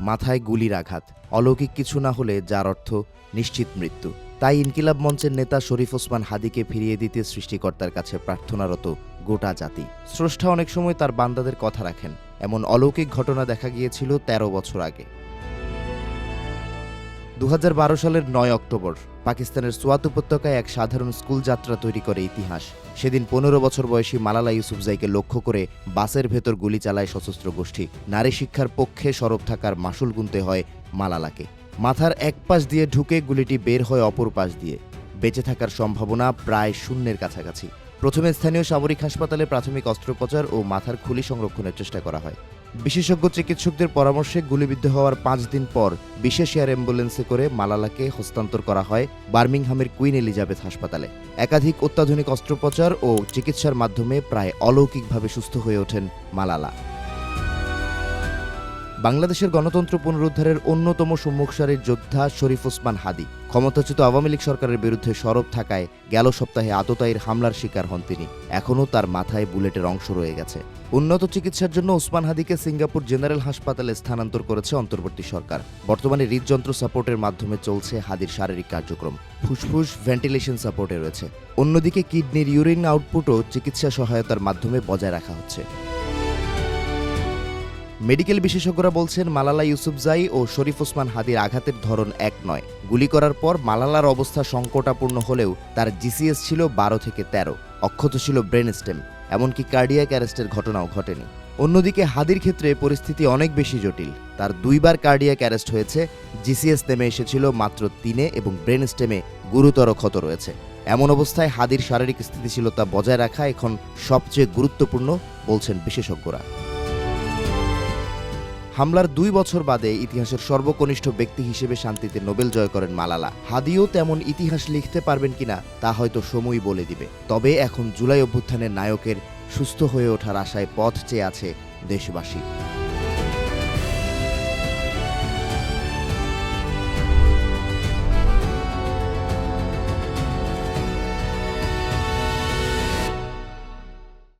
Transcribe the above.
মাথায় গুলির আঘাত। অলৌকিক কিছু না হলে যার অর্থ নিশ্চিত মৃত্যু। তাই ইনকিলাব মঞ্চের নেতা শরীফ ওসমান হাদিকে ফিরিয়ে দিতে সৃষ্টিকর্তার কাছে প্রার্থনারত গোটা জাতি। স্রষ্টা অনেক সময় তার বান্দাদের কথা রাখেন। এমন অলৌকিক ঘটনা দেখা গিয়েছিল ১৩ বছর আগে। দু হাজার বারো সালের নয় অক্টোবর পাকিস্তানের সোয়াত উপত্যকায় এক সাধারণ স্কুল যাত্রা তৈরি করে ইতিহাস। সেদিন পনেরো বছর বয়সী মালালা ইউসুফজাইকে লক্ষ্য করে বাসের ভেতর গুলি চালায় সশস্ত্র গোষ্ঠী। নারী শিক্ষার পক্ষে সরব থাকার মাসুল গুনতে হয় মালালাকে। মাথার এক পাশ দিয়ে ঢুকে গুলিটি বের হয় অপর পাশ দিয়ে। বেঁচে থাকার সম্ভাবনা প্রায় শূন্যের কাছাকাছি। প্রথমে স্থানীয় সামরিক হাসপাতালে প্রাথমিক অস্ত্রোপচার ও মাথার খুলি সংরক্ষণের চেষ্টা করা হয়। বিশেষজ্ঞ চিকিৎসকদের পরামর্শে গুলিবিদ্ধ হওয়ার পাঁচ দিন পর বিশেষ এয়ার অ্যাম্বুলেন্সে করে মালালাকে হস্তান্তর করা হয় বার্মিংহামের কুইন এলিজাবেথ হাসপাতালে। একাধিক অত্যাধুনিক অস্ত্রোপচার ও চিকিৎসার মাধ্যমে প্রায় অলৌকিকভাবে সুস্থ হয়ে ওঠেন মালালা। বাংলাদেশের গণতন্ত্র পুনরুদ্ধারের অন্যতম সম্মুখসারির যোদ্ধা শরীফ ওসমান হাদি। ক্ষমতাচ্যুত আওয়ামী লীগ সরকারের বিরুদ্ধে সরব থাকায় গেল সপ্তাহে আততায়ীর হামলার শিকার হন তিনি। এখনও তার মাথায় বুলেটের অংশ রয়ে গেছে। উন্নত চিকিৎসার জন্য ওসমান হাদিকে সিঙ্গাপুর জেনারেল হাসপাতালে স্থানান্তর করেছে অন্তর্বর্তী সরকার। বর্তমানে হৃদযন্ত্র সাপোর্টের মাধ্যমে চলছে হাদির শারীরিক কার্যক্রম। ফুসফুস, ভেন্টিলেশন সাপোর্টে রয়েছে। অন্যদিকে কিডনির ইউরিন আউটপুটও চিকিৎসা সহায়তার মাধ্যমে বজায় রাখা হচ্ছে। মেডিকেল বিশেষজ্ঞরা বলছেন, মালালা ইউসুফজাই ও শরীফ ওসমান হাদির আঘাতের ধরন এক নয়। গুলি করার পর মালালার অবস্থা সংকটাপূর্ণ হলেও তার জিসিএস ছিল বারো থেকে তেরো। অক্ষত ছিল ব্রেন স্টেম, এমনকি কার্ডিয়াক অ্যারেস্টের ঘটনাও ঘটেনি। অন্যদিকে হাদির ক্ষেত্রে পরিস্থিতি অনেক বেশি জটিল। তার দুইবার কার্ডিয়াক অ্যারেস্ট হয়েছে জিসিএস নেমে এসেছিল মাত্র তিনে এবং ব্রেন স্টেমে গুরুতর ক্ষত রয়েছে। এমন অবস্থায় হাদির শারীরিক স্থিতিশীলতা বজায় রাখা এখন সবচেয়ে গুরুত্বপূর্ণ, বলছেন বিশেষজ্ঞরা। হামলার দুই বছর বাদে ইতিহাসের সর্বকনিষ্ঠ ব্যক্তি হিসেবে শান্তিতে নোবেল জয় করেন মালালা। হাদিও তেমন ইতিহাস লিখতে পারবেন কিনা, তা হয়তো সময়ই বলে দিবে। তবে এখন জুলাই অভ্যুত্থানের নায়কের সুস্থ হয়ে ওঠার আশায় পথ চেয়ে আছে দেশবাসী।